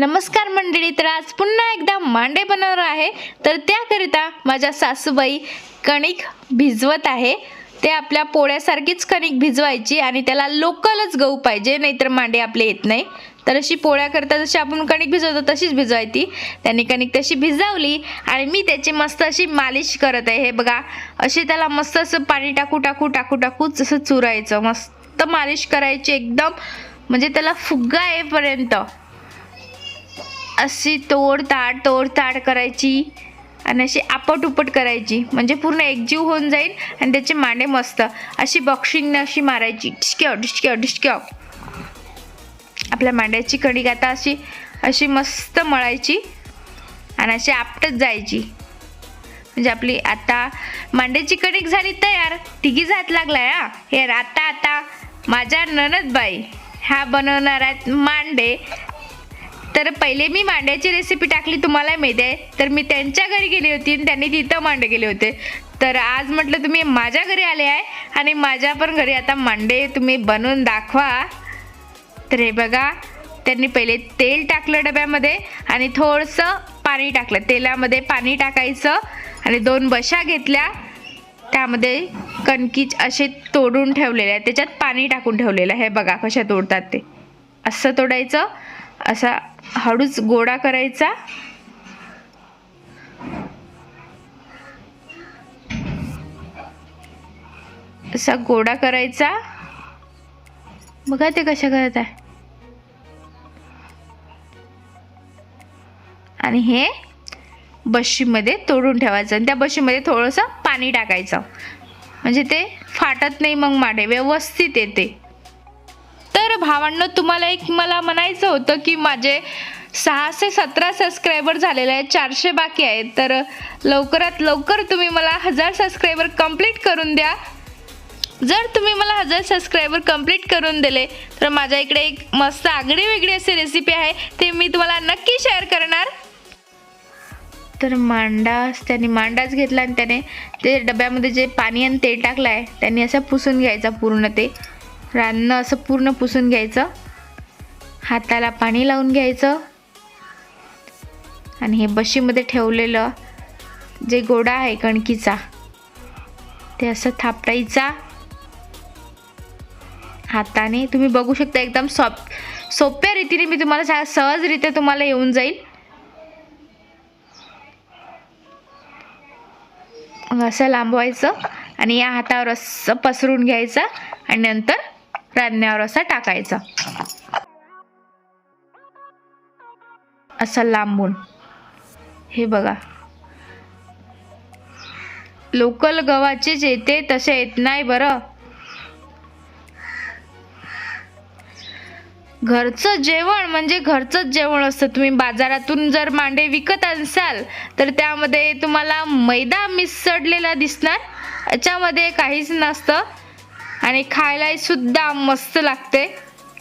नमस्कार मंडळी तर आज पुन्हा एकदा मांडे बनवणार आहे. तर त्याकरिता माझ्या सासूबाई कणिक भिजवत आहे. ते आपल्या पोळ्यासारखीच कणिक भिजवायची आणि त्याला लोकलच गहू पाहिजे नाहीतर मांडे आपले येत नाही. तर अशी पोळ्याकरता जशी आपण कणिक भिजवतो तशीच भिजवायची त्यांनी कणिक तशी भिजवली आणि मी त्याची मस्त अशी मालिश करत आहे. हे बघा अशी त्याला मस्त असं पाणी टाकू टाकू टाकू टाकू जसं चुरायचं. मस्त मालिश करायची एकदम. म्हणजे त्याला फुग्गा येईपर्यंत. अशी तोडताड तोडताड करायची आणि अशी आपट उपट करायची. म्हणजे पूर्ण एकजीव होऊन जाईल आणि त्याचे मांडे मस्त अशी बॉक्सिंगने अशी मारायची. डिस्क्याव डिस्क्याव डिस्क्याव आपल्या मांड्याची कणिक आता अशी अशी मस्त मळायची आणि अशी आपटत जायची. म्हणजे आपली आता मांड्याची कणिक झाली तयार. तिघी जात लागलाय हा. हे आता आता. माझ्या ननदबाई ह्या बनवणार आहेत मांडे. तर पहिले मी मांड्याची रेसिपी टाकली तुम्हाला माहिती आहे. तर मी त्यांच्या घरी गेली होती आणि त्यांनी तिथं मांडे गेले होते. तर आज म्हटलं तुम्ही माझ्या घरी आले आहे आणि माझ्या पण घरी आता मांडे तुम्ही बनवून दाखवा. तर हे बघा त्यांनी पहिले तेल टाकलं डब्यामध्ये आणि थोडंसं पाणी टाकलं. तेलामध्ये पाणी टाकायचं आणि दोन बशा घेतल्या. त्यामध्ये कणकीच असे तोडून ठेवलेले आहे त्याच्यात पाणी टाकून ठेवलेलं आहे. हे बघा कशा तोडतात ते. असं तोडायचं. असा हळूच गोडा करायचा. असा गोडा करायचा. बघा ते कशा करत आहे. आणि हे बशीमध्ये तोडून ठेवायचं आणि त्या बशीमध्ये थोडंसं पाणी टाकायचं. म्हणजे ते फाटत नाही मग माडे व्यवस्थित येते. तर भावांनो तुम्हाला एक मला म्हणायचं होतं की माझे सहाशे सतरा सबस्क्रायबर झालेले आहेत चारशे बाकी आहेत. तर लवकरात लवकर तुम्ही मला हजार सबस्क्रायबर कंप्लीट करून द्या. जर तुम्ही मला हजार सबस्क्रायबर कंप्लीट करून दिले तर माझ्या इकडे एक मस्त आगळी वेगळी अशी रेसिपी आहे ते मी तुम्हाला नक्की शेअर करणार. तर मांडा त्याने मांडाच घेतला आणि त्याने ते डब्यामध्ये जे पाणी आणि तेल टाकलं आहे त्यांनी असं पुसून घ्यायचा पूर्ण ते. रान्नं असं पूर्ण पुसून घ्यायचं. हाताला पाणी लावून घ्यायचं. आणि हे बशीमध्ये ठेवलेलं जे गोडा आहे कणकीचा ते असं थापटायचा. हाताने तुम्ही बघू शकता एकदम सॉप सोप्या रीतीने मी तुम्हाला सा- सहजरित्या तुम्हाला येऊन जाईल. असं लांबवायचं आणि या हातावर असं पसरून घ्यायचं. आणि नंतर रांधण्यावर असा टाकायचा. असं लांबून. हे बघा. लोकल गव्हाचेच येते तसे येत नाही बरं. घरचं जेवण म्हणजे घरचंच जेवण असतं. तुम्ही बाजारातून जर मांडे विकत असाल तर त्यामध्ये तुम्हाला मैदा मिसळलेला दिसणार. याच्यामध्ये काहीच नसतं. आणि खायलाही सुद्धा मस्त लागते.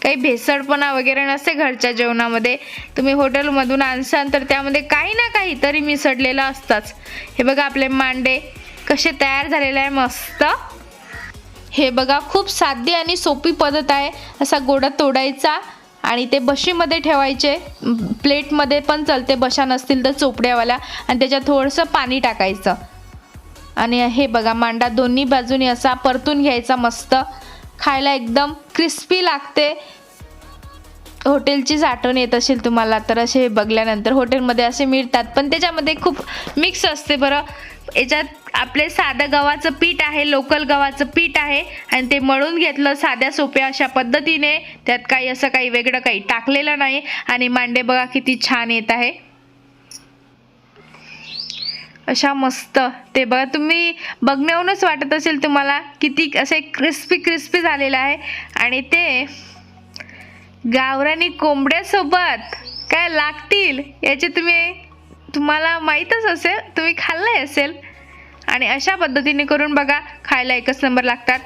काही भेसळपणा वगैरे नसते घरच्या जेवणामध्ये. तुम्ही हॉटेलमधून आणसान तर त्यामध्ये काही ना काही तरी मिसळलेलं असतंच. हे बघा आपले मांडे कसे तयार झालेले आहे मस्त. हे बघा खूप साधी आणि सोपी पद्धत आहे असा गोडा तोडायचा आणि ते बशीमध्ये ठेवायचे. प्लेटमध्ये पण चालते बशा नसतील तर चोपड्यावाल्या आणि त्याच्यात थोडंसं पाणी टाकायचं. आणि हे बघा मांडा दोन्ही बाजूनी असा परतून घ्यायचा मस्त. खायला एकदम क्रिस्पी लागते. हॉटेलचीच आठवण येत असेल तुम्हाला तर असे बघल्यानंतर हॉटेलमध्ये असे मिळतात. पण त्याच्यामध्ये खूप मिक्स असते बरं. याच्यात आपले साधं गव्हाचं पीठ आहे लोकल गव्हाचं पीठ आहे. आणि ते मळून घेतलं साध्या सोप्या अशा पद्धतीने. त्यात काही असं काही वेगळं काही टाकलेलं नाही. आणि मांडे बघा किती छान येत आहे. अशा मस्त. ते बघा तुम्ही बघण्याहूनच वाटत असेल तुम्हाला किती असे क्रिस्पी क्रिस्पी झालेलं आहे. आणि ते गावरानी कोंबड्यासोबत काय लागतील याचे तुम्ही तुम्हाला माहीतच असेल तुम्ही खाल्लंय असेल. आणि अशा पद्धतीने करून बघा खायला एकच नंबर लागतात.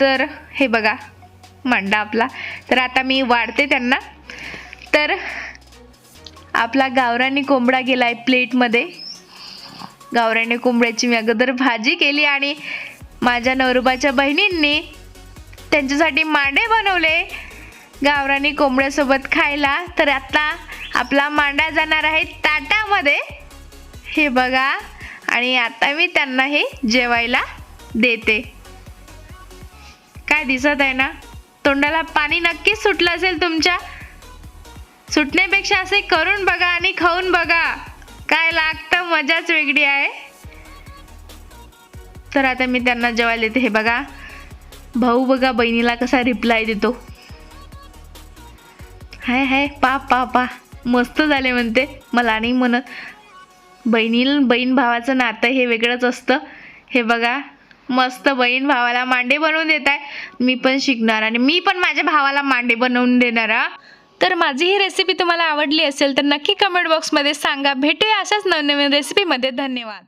तर हे बघा मांडा आपला. तर आता मी वाढते त्यांना. तर आपला गावरानी कोंबडा गेला आहे प्लेटमध्ये गावरानी कोंबड्याची मी अगोदर भाजी केली आणि माझ्या नवरोबाच्या बहिणींनी त्यांच्यासाठी मांडे बनवले. गावरानी कोंबड्यासोबत खायला तर आता आपला मांडा जाणार आहे ताटामध्ये. हे बघा. आणि आता मी त्यांना हे जेवायला देते. काय दिसत आहे ना? तोंडाला पाणी नक्कीच सुटलं असेल तुमच्या? सुटण्यापेक्षा असे करून बघा आणि खाऊन बघा. काय लागतं? मजाच वेगळी आहे. तर आता मी त्यांना जेवायला देते. हे बघा. भाऊ बघा बहिणीला कसा रिप्लाय देतो. हाय हाय. पा पा पा. मस्त झाले म्हणते. मला नाही म्हणत बहिणी बहीण भावाचं नातं हे वेगळंच असतं. हे बघा. मस्त बहीण भावाला मांडे बनवून देत आहे मी पण शिकणार आणि मी पण माझ्या भावाला मांडे बनवून देणार हा. तर माझी ही रेसिपी तुम्हाला आवडली असेल तर नक्की कमेंट बॉक्समध्ये सांगा. भेटूया अशाच नवनवीन रेसिपीमध्ये धन्यवाद.